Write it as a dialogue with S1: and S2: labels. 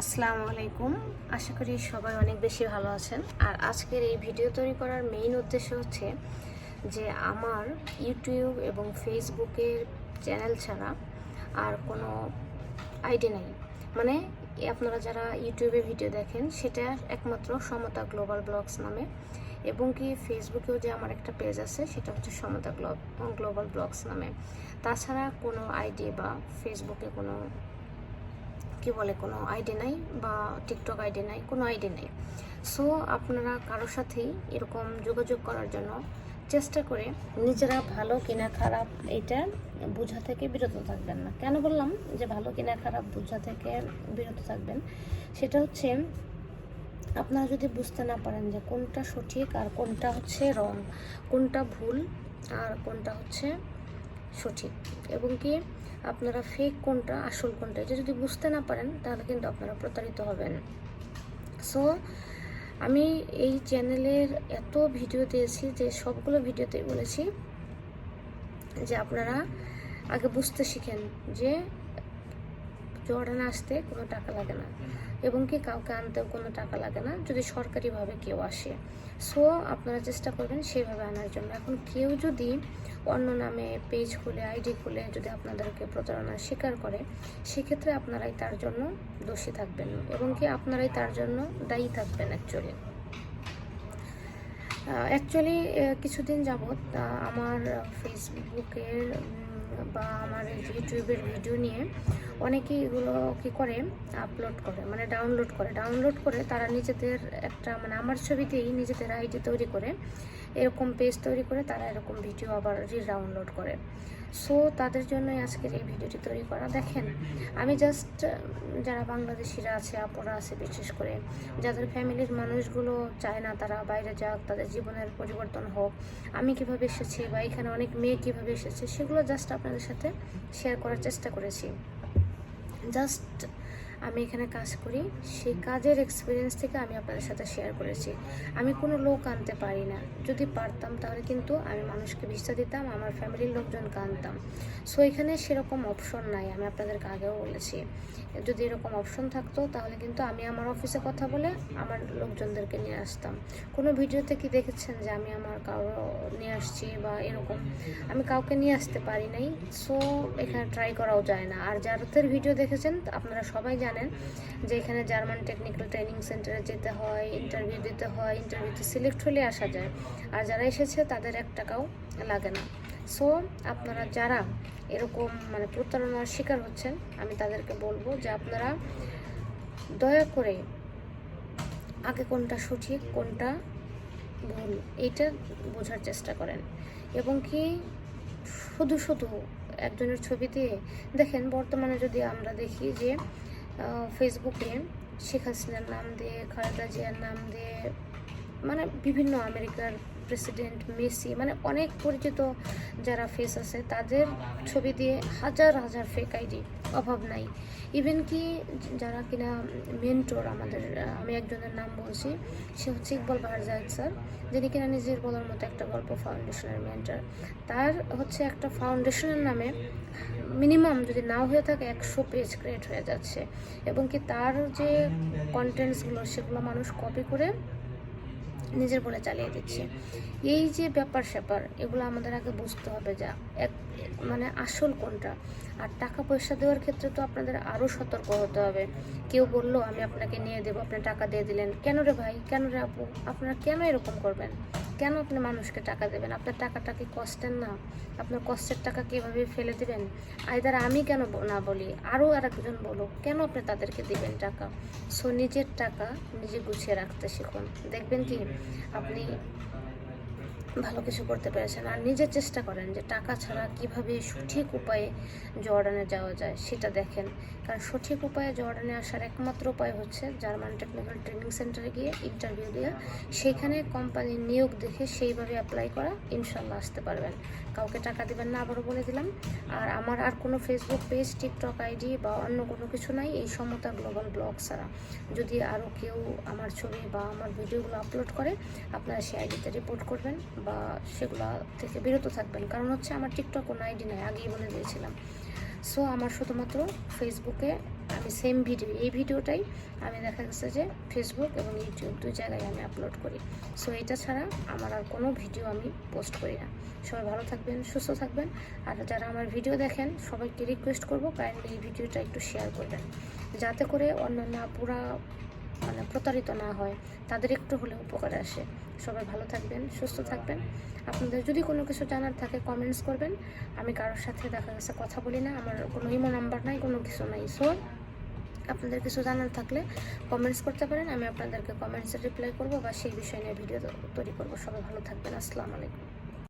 S1: আসসালামু আলাইকুম। আশা করি সবাই অনেক বেশি ভালো আছেন। আর আজকের এই ভিডিও তৈরি করার মেইন উদ্দেশ্য হচ্ছে যে আমার ইউটিউব এবং ফেসবুকের চ্যানেল ছাড়া আর কোনো আইডি নেই। মানে আপনারা যারা ইউটিউবে ভিডিও দেখেন, সেটা একমাত্র সমতা গ্লোবাল ব্লগস নামে। এবং কি ফেসবুকেও যে আমার একটা পেজ আছে, সেটা হচ্ছে সমতা গ্লোবাল ব্লগস নামে। তাছাড়া কোনো আইডি বা ফেসবুকে কোনো কি বলে, কোনো আইডি নাই বা টিকটক আইডি নাই, কোনো আইডি নেই। সো আপনারা কারোর সাথেই এরকম যোগাযোগ করার জন্য চেষ্টা করে নিজেরা ভালো কিনা খারাপ এটা বোঝা থেকে বিরত থাকবেন না। কেন বললাম যে ভালো কিনা খারাপ বোঝা থেকে বিরত থাকবেন? সেটা হচ্ছে আপনারা যদি বুঝতে না পারেন যে কোনটা সঠিক আর কোনটা হচ্ছে রং কোনটা ভুল আর কোনটা হচ্ছে সঠিক। এবং কি আপনারা ফেক কোনটা, আসল কোনটা, এটা যদি বুঝতে না পারেন, তাহলে কিন্তু আপনারা প্রতারিত হবেন। সো আমি এই চ্যানেলের এত ভিডিও দিয়েছি, যে সবগুলো ভিডিওতেই বলেছি যে আপনারা আগে বুঝতে শিখেন যে জর্ডানে আসতে কোনো টাকা লাগে না। এবং কি কাউকে আনতেও কোনো টাকা লাগে না, যদি সরকারিভাবে কেউ আসে। সো আপনারা চেষ্টা করবেন সেইভাবে আনার জন্য। এখন কেউ যদি অন্য নামে পেজ খুলে আইডি খুলে যদি আপনাদেরকে প্রতারণার শিকার করে, সেক্ষেত্রে আপনারাই তার জন্য দোষী থাকবেন এবং কি আপনারাই তার জন্য দায়ী থাকবেন অ্যাকচুয়ালি অ্যাকচুয়ালি কিছুদিন যাবৎ আমার ফেসবুকের বা আমার ইউটিউবের ভিডিও নিয়ে অনেকেই এগুলো কি করে আপলোড করে মানে ডাউনলোড করে। ডাউনলোড করে তারা নিজেদের একটা মানে আমার ছবিতেই নিজেদের আইডি তৈরি করে, এরকম পেজ তৈরি করে তারা এরকম ভিডিও আবার রি ডাউনলোড করে। সো তাদের জন্যই আজকের এই ভিডিওটি তৈরি করা। দেখেন, আমি জাস্ট যারা বাংলাদেশিরা আছে, আপুরা আছে বিশেষ করে, যাদের ফ্যামিলির মানুষগুলো চায় না তারা বাইরে যাক, তাদের জীবনের পরিবর্তন হোক, আমি কীভাবে এসেছি বা এখানে অনেক মেয়ে কীভাবে এসেছে, সেগুলো জাস্ট আপনাদের সাথে শেয়ার করার চেষ্টা করেছি। জাস্ট আমি এখানে কাজ করি, সেই কাজের এক্সপিরিয়েন্স থেকে আমি আপনাদের সাথে শেয়ার করেছি। আমি কোনো লোক আনতে পারি না। যদি পারতাম তাহলে কিন্তু আমি মানুষকে ভিসা দিতাম, আমার ফ্যামিলির লোকজনকে আনতাম সো এখানে সেরকম অপশন নাই, আমি আপনাদেরকে আগেও বলেছি। যদি এরকম অপশন থাকতো, তাহলে কিন্তু আমি আমার অফিসে কথা বলে আমার লোকজনদেরকে নিয়ে আসতাম। কোনো ভিডিওতে কি দেখেছেন যে আমি আমার কারও নিয়ে আসছি বা এরকম? আমি কাউকে নিয়ে আসতে পারি নাই। সো এখানে ট্রাই করাও যায় না। আর যাদের ভিডিও দেখেছেন, আপনারা সবাই জানেন, যে এখানে জার্মান টেকনিক্যাল ট্রেনিং সেন্টারে যেতে হয় ইন্টারভিউ দিতে হয় ইন্টারভিউতে সিলেক্ট হলে আসা যায়। আর যারা এসেছে, তাদের এক টাকাও লাগে না। সো আপনারা যারা এরকম মানে প্রতারণার শিকার হচ্ছেন, আমি তাদেরকে বলব যে আপনারা দয়া করে আগে কোনটা সঠিক, কোনটা ভুল, এইটা বোঝার চেষ্টা করেন। এবং কি শুধু শুধু একজনের ছবি দিয়ে দেখেন, বর্তমানে যদি আমরা দেখি যে ফেসবুকে শেখ হাসিনার নাম দিয়ে খালেদা জিয়ার নাম দিয়ে মানে বিভিন্ন আমেরিকার প্রেসিডেন্ট মেসি মানে অনেক পরিচিত যারা ফেস আছে, তাদের ছবি দিয়ে হাজার হাজার ফেক আইডি অভাব নাই। ইভেন কি যারা কিনা মেন্টর আমাদের, আমি একজনের নাম বলছি, সে হচ্ছে ইকবল বাহার জাহেদ স্যার, যিনি কিনা নিজের বলার মতো একটা গল্প ফাউন্ডেশনের মেন্টর তার হচ্ছে একটা ফাউন্ডেশনের নামে মিনিমাম যদি নাও হয়ে থাকে একশো পেজ ক্রিয়েট হয়ে যাচ্ছে। এবং কি তার যে কন্টেন্টসগুলো সেগুলো মানুষ কপি করে নিজের বলে চালিয়ে দিচ্ছে। এই যে ব্যাপার স্যাপার এগুলো আমাদের আগে বুঝতে হবে যা। এক মানে আসল কোনটা? আর টাকা পয়সা দেওয়ার ক্ষেত্রে তো আপনাদের আরও সতর্ক হতে হবে। কেউ বলল, আমি আপনাকে নিয়ে দেবো, আপনি টাকা দিয়ে দিলেন। কেন রে ভাই? কেন রে আপু? আপনারা কেন এরকম করবেন? কেন আপনি মানুষকে টাকা দেবেন? আপনার টাকাটা কি কষ্টের না? আপনার কষ্টের টাকা কীভাবে ফেলে দেবেন? আইদার আমি কেন না বলি আরও আর একজন বলো কেন আপনি তাদেরকে দিবেন টাকা? সো নিজের টাকা নিজে গুছিয়ে রাখতে শিখুন। দেখবেন কি, আপনি ভালো কিছু করতে পেরেছেন আর নিজে চেষ্টা করেন যে টাকা ছাড়া কীভাবে সঠিক উপায়ে জর্ডানে যাওয়া যায়, সেটা দেখেন। কারণ সঠিক উপায়ে জর্ডানে আসার একমাত্র উপায় হচ্ছে জার্মান টেকনিক্যাল ট্রেনিং সেন্টারে গিয়ে ইন্টারভিউ দিয়ে। সেইখানে কোম্পানির নিয়োগ দেখে সেইভাবে অ্যাপ্লাই করা ইনশাল্লাহ আসতে পারবেন। কাউকে টাকা দেবেন না, আবারও বলে দিলাম। আর আমার আর কোনো ফেসবুক পেজ টিকটক আইডি বা অন্য কোনো কিছু নাই, এই সমতা গ্লোবাল ব্লগ ছাড়া। যদি আরও কেউ আমার ছবি বা আমার ভিডিওগুলো আপলোড করে, আপনারা সেই আইডিতে রিপোর্ট করবেন। বা সেগুলো থেকে বিরত থাকবেন। কারণ হচ্ছে আমার টিকটক কোনো আইডি নাই আগেই বলে দিয়েছিলাম। সো আমার শুধুমাত্র ফেসবুকে আমি সেম ভিডিও এই ভিডিওটাই আমি দেখা গেছে যে ফেসবুক এবং ইউটিউব দুই জায়গায় আমি আপলোড করি। সো এটা ছাড়া আমার আর কোনো ভিডিও আমি পোস্ট করি না। সবাই ভালো থাকবেন, সুস্থ থাকবেন। আর যারা আমার ভিডিও দেখেন, সবাইকে রিকোয়েস্ট করব কাইন্ডলি এই ভিডিওটা একটু শেয়ার করবেন। যাতে করে অন্যান্য আপুরা মানে প্রতারিত না হয়, তাদের একটু হলেও উপকারে আসে। সবাই ভালো থাকবেন, সুস্থ থাকবেন। আপনাদের যদি কোনো কিছু জানার থাকে কমেন্টস করবেন। আমি কারোর সাথে দেখা গেছে কথা বলি না। আমার কোনো ইমো নাম্বার নাই, কোনো কিছু নাই। সো আপনাদের কিছু জানার থাকলে কমেন্টস করতে পারেন। আমি আপনাদেরকে কমেন্টসে রিপ্লাই করব বা সেই বিষয় নিয়ে ভিডিও তৈরি করব। সবাই ভালো থাকবেন। আসসালামু আলাইকুম।